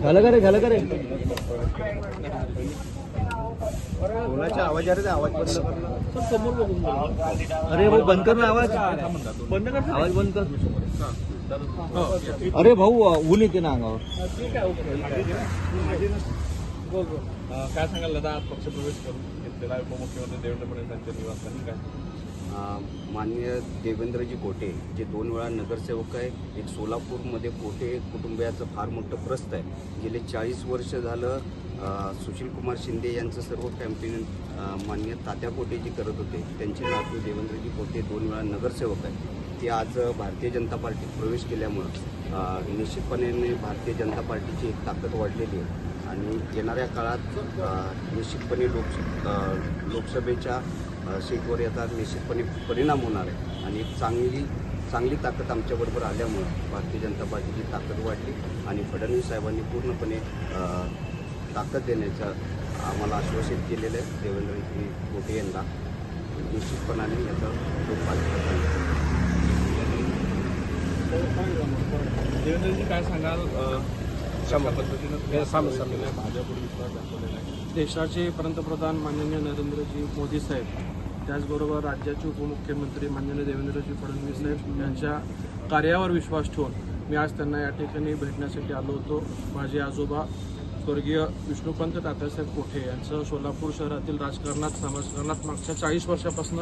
झालं का रे झालं का रे? कोणाच्या आवाज अरे आवाज बंद कर. समोर बघून अरे भाऊ बंद कर ना आवाज. बंद कर आवाज बंद कर. अरे भाऊ ऊन येते ना अंगावर. काय सांगाल दादा आज पक्षप्रवेश करून घेतलेला आहे. उपमुख्यमंत्री देवेंद्र फडणवीस यांच्या निवासस्थानी. काय? मान्य माननीय देवेंद्रजी कोटे जे दोन वेळा नगरसेवक आहे एक सोलापूरमध्ये कोटे कुटुंबियाचं फार मोठं प्रस्त आहे. गेले चाळीस वर्ष झालं सुशीलकुमार शिंदे यांचं सर्व कॅम्पेन मान्य माननीय तात्या कोटे जी करत होते. त्यांचे नातू देवेंद्रजी कोटे दोन वेळा नगरसेवक आहे की आज भारतीय जनता पार्टीत प्रवेश केल्यामुळं निश्चितपणे भारतीय जनता पार्टीची एक ताकद वाढलेली आहे. आणि येणाऱ्या काळात निश्चितपणे लोक लोकसभेच्या सीटवर याचा निश्चितपणे परिणाम होणार आहे. आणि एक चांगली चांगली ताकद आमच्याबरोबर आल्यामुळं भारतीय जनता पार्टीची ताकद वाढली. आणि फडणवीस साहेबांनी पूर्णपणे ताकद देण्याचं आम्हाला आश्वासित केलेलं आहे. देवेंद्रजी कोटे यांना निश्चितपणाने याचा खूप पाठिंबा आहे. देवेंद्रजी काय सांगाल अं, कशा पद्धतीनं तुम्ही केलेलं आहे? भाजपवर विश्वास दाखवलेला आहे. देशाचे पंतप्रधान माननीय नरेंद्रजी मोदी साहेब त्याचबरोबर राज्याचे उपमुख्यमंत्री माननीय देवेंद्रजी फडणवीस साहेब यांच्या कार्यावर विश्वास ठेवून मी आज त्यांना या ठिकाणी भेटण्यासाठी आलो होतो. माझे आजोबा स्वर्गीय विष्णुपंत तात्यासाहेब कोठे यांचं सोलापूर शहरातील राजकारणात समाजकारणात मागच्या चाळीस वर्षापासून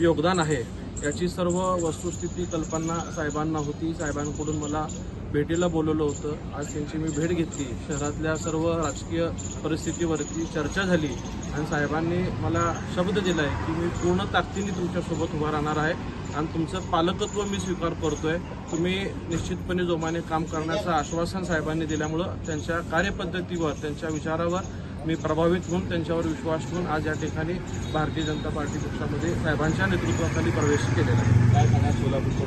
योगदान आहे. याची सर्व वस्तुस्थिती कल्पना साहेबांना होती. साहेबांकडून मला भेटीला बोलवलं होतं. आज त्यांची मी भेट घेतली. शहरातल्या सर्व राजकीय परिस्थितीवरती चर्चा झाली आणि साहेबांनी मला शब्द दिला आहे की मी पूर्ण ताकदीने तुमच्यासोबत उभा राहणार आहे आणि तुमचं पालकत्व मी स्वीकार करतो आहे तुम्ही निश्चितपणे जोमाने काम करण्याचं आश्वासन साहेबांनी दिल्यामुळं त्यांच्या कार्यपद्धतीवर त्यांच्या विचारावर मी प्रभावित होऊन त्यांच्यावर विश्वास ठेवून आज या ठिकाणी भारतीय जनता पार्टी पक्षामध्ये साहेबांच्या नेतृत्वाखाली प्रवेश केलेला आहे. काय सांगा सोलापूरच्या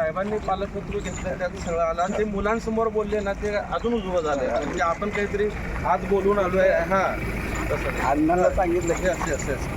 साहेबांनी पालकत्व घेतलं त्यात सगळं आलं. आणि ते मुलांसमोर बोलले ना ते अजून उजवं झालं म्हणजे आपण काहीतरी आज बोलून आलोय. हा. तसं. अण्णांना सांगितलं. Yes, yes, yes.